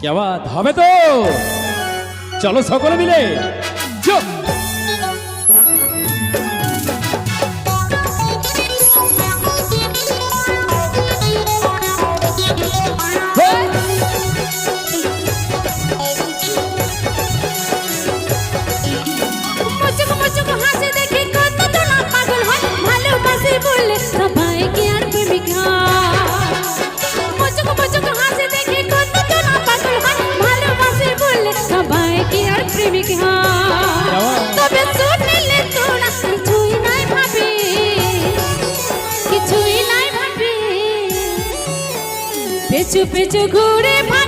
কেমন হবে তো? চলো সকলে মিলে প্রেমিক হা। তবে শুনিলে তোরা কিছুই নাই ভাবি। কিছুই নাই ভাবি। পেছু পেছু ঘুরে ভাবি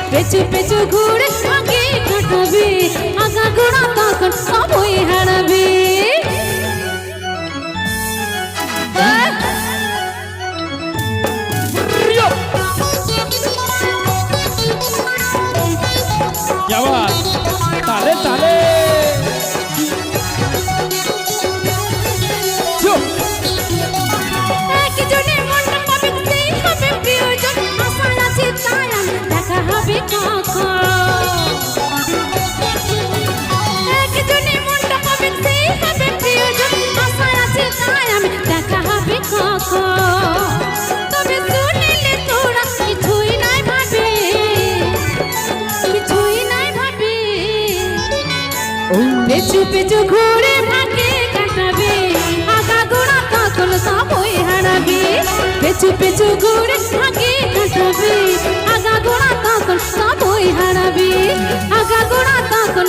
পেছু পেছু ঘুরে আগে কাটাবে আগা ঘোড়া তখন সময় হারাবে তালে তালে ঘুরে চুপে চু ঘুরে ফাঁকে কাটাবে। আগা গোড়া তখন সময় হারাবে। পেছু পেছু ঘুরে ফাঁকে কাটাবে। আগা গোড়া তখন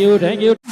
you, thank you.